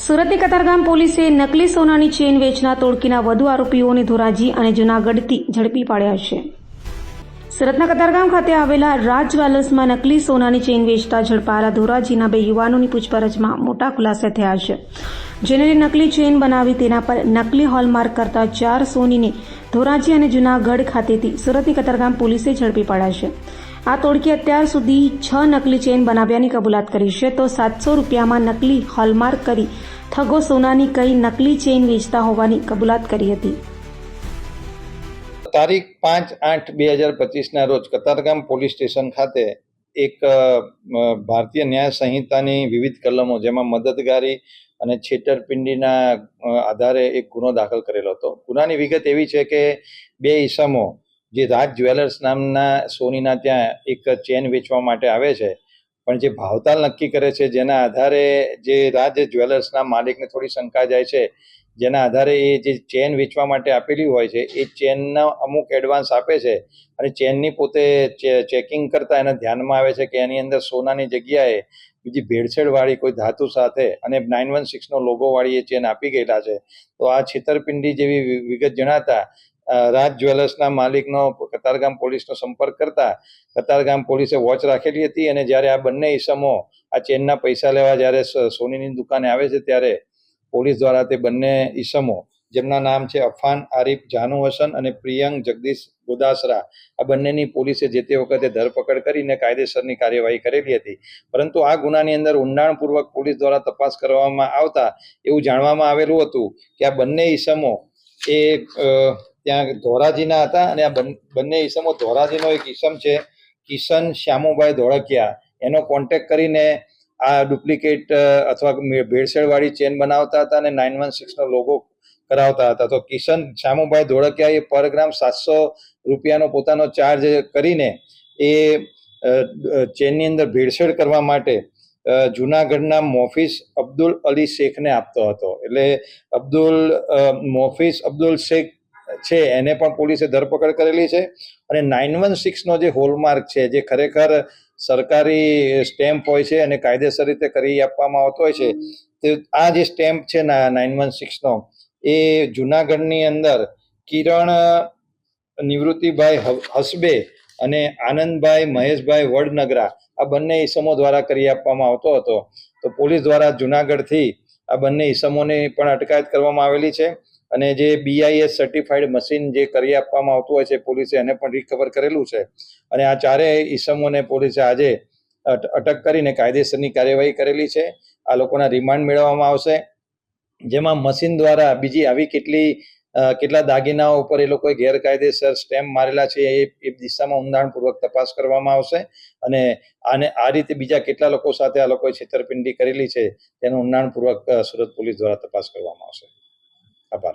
સુરતની કતારગામ પોલીસે નકલી સોનાની ચેન વેચના તોડકીના વધુ આરોપીઓને ધોરાજી અને જૂનાગઢથી ઝડપી પાડ્યા છે. સુરતના કતારગામ ખાતે આવેલા રાજ જ્વેલર્સમાં નકલી સોનાની ચેન વેચતા ઝડપાયેલા ધોરાજીના બે યુવાનોની પૂછપરછમાં મોટા ખુલાસા થયા છે. જેને નકલી ચેન બનાવી તેના પર નકલી હોલમાર્ક કરતા ચાર સોનીને ધોરાજી અને જૂનાગઢ ખાતેથી સુરતની કતારગામ પોલીસે ઝડપી પાડ્યા છે. આ તોડકી અત્યાર સુધી છ નકલી ચેન બનાવ્યાની કબૂલાત કરી છે. તો સાતસો રૂપિયામાં નકલી હોલમાર્ક કરી ઠગો સોનાની કઈ નકલી ચેન વેચતા હોવાની કબૂલાત કરી હતી. તારીખ પાંચ આઠ બે હજાર પચીસના રોજ કતારગામ પોલીસ સ્ટેશન ખાતે એક ભારતીય ન્યાય સંહિતાની વિવિધ કલમો જેમાં મદદગારી અને છેતરપિંડીના આધારે એક ગુનો દાખલ કરેલો હતો. ગુનાની વિગત એવી છે કે બે ઈસમો જે રાજ જ્વેલર્સ નામના સોનીના ત્યાં એક ચેન વેચવા માટે આવે છે, પણ જે ભાવતાલ નક્કી કરે છે, જેના આધારે જે રાજ જ્વેલર્સના માલિકને થોડી શંકા જાય છે, જેના આધારે એ જે ચેન વેચવા માટે આપેલી હોય છે, એ ચેનના અમુક એડવાન્સ આપે છે અને ચેનની પોતે ચેકિંગ કરતા એને ધ્યાનમાં આવે છે કે એની અંદર સોનાની જગ્યાએ બીજી ભેળસેળવાળી કોઈ ધાતુ સાથે અને નાઇન વન સિક્સનો લોગોવાળી એ ચેન આપી ગયેલા છે. તો આ છેતરપિંડી જેવી વિગત જણાતા રાજ જ્વેલર્સના માલિકનો કતારગામ પોલીસનો સંપર્ક કરતા કતારગામ પોલીસે વોચ રાખેલી હતી અને જ્યારે આ બંને ઈસમો આ ચેનના પૈસા લેવા જ્યારે સોનીની દુકાને આવે છે ત્યારે પોલીસ દ્વારા તે બંને ઈસમો, જેમના નામ છે અફાન, આરીફ, જાનુ હસન અને પ્રિયંક જગદીશ ગોદાસરા, આ બંનેની પોલીસે જે તે વખતે ધરપકડ કરીને કાયદેસરની કાર્યવાહી કરેલી હતી. પરંતુ આ ગુનાની અંદર ઊંડાણપૂર્વક પોલીસ દ્વારા તપાસ કરવામાં આવતા એવું જાણવામાં આવેલું હતું કે આ બંને ઈસમો એ ત્યાં ધોરાજીના હતા અને આ બન- ઈસમો ધોરાજીનો એક ઈસમ છે, કિશન શ્યામુભાઈ ધોળકિયા. એનો કોન્ટેક્ટ કરીને આ ડુપ્લિકેટ અથવા ભેળસેળવાળી ચેન બનાવતા હતા અને નાઇન વન સિક્સનો લોગો કરાવતા હતા. તો કિશન શ્યામુભાઈ ધોળકિયા એ પર ગ્રામ સાતસો રૂપિયાનો પોતાનો ચાર્જ કરીને એ ચેનની અંદર ભેળસેળ કરવા માટે જુનાગઢના મોફિસ અબ્દુલ અલી શેખને આપતો હતો. એટલે અબ્દુલ મોફિસ અબ્દુલ શેખ છે, એને પણ પોલીસે ધરપકડ કરેલી છે. અને નાઇન વન સિક્સનો જે હોલમાર્ક છે, જે ખરેખર સરકારી સ્ટેમ્પ હોય છે અને કાયદેસર રીતે કરી આપવામાં આવતો હોય છે, તે, આ જે સ્ટેમ્પ છે નાઇન વન સિક્સનો, એ જુનાગઢની અંદર કિરણ નિવૃત્તિભાઈ હસબે અને આનંદભાઈ, મહેશભાઈ, વડનગરા આ બંને ઈસમો દ્વારા કરી આપવામાં આવતો હતો. તો પોલીસ દ્વારા જુનાગઢથી આ બંને ઈસમોની પણ અટકાયત કરવામાં આવેલી છે અને જે બીઆઈએસ સર્ટિફાઈડ મશીન જે કરી આપવામાં આવતું હોય છે પોલીસે એને પણ રિકવર કરેલું છે. અને આ ચારેય ઈસમોને પોલીસે આજે અટ- અટક કરીને કાયદેસરની કાર્યવાહી કરેલી છે. આ લોકોના રિમાન્ડ મેળવવામાં આવશે. જેમાં મશીન દ્વારા બીજી આવી કેટલી કેટલા દાગીનાઓ ઉપર એ લોકોએ ગેરકાયદેસર સ્ટેમ્પ મારેલા છે એ એ દિશામાં ઊંડાણપૂર્વક તપાસ કરવામાં આવશે. અને આને, આ રીતે બીજા કેટલા લોકો સાથે આ લોકોએ છેતરપિંડી કરેલી છે તેનું ઊંડાણપૂર્વક સુરત પોલીસ દ્વારા તપાસ કરવામાં આવશે. આભાર.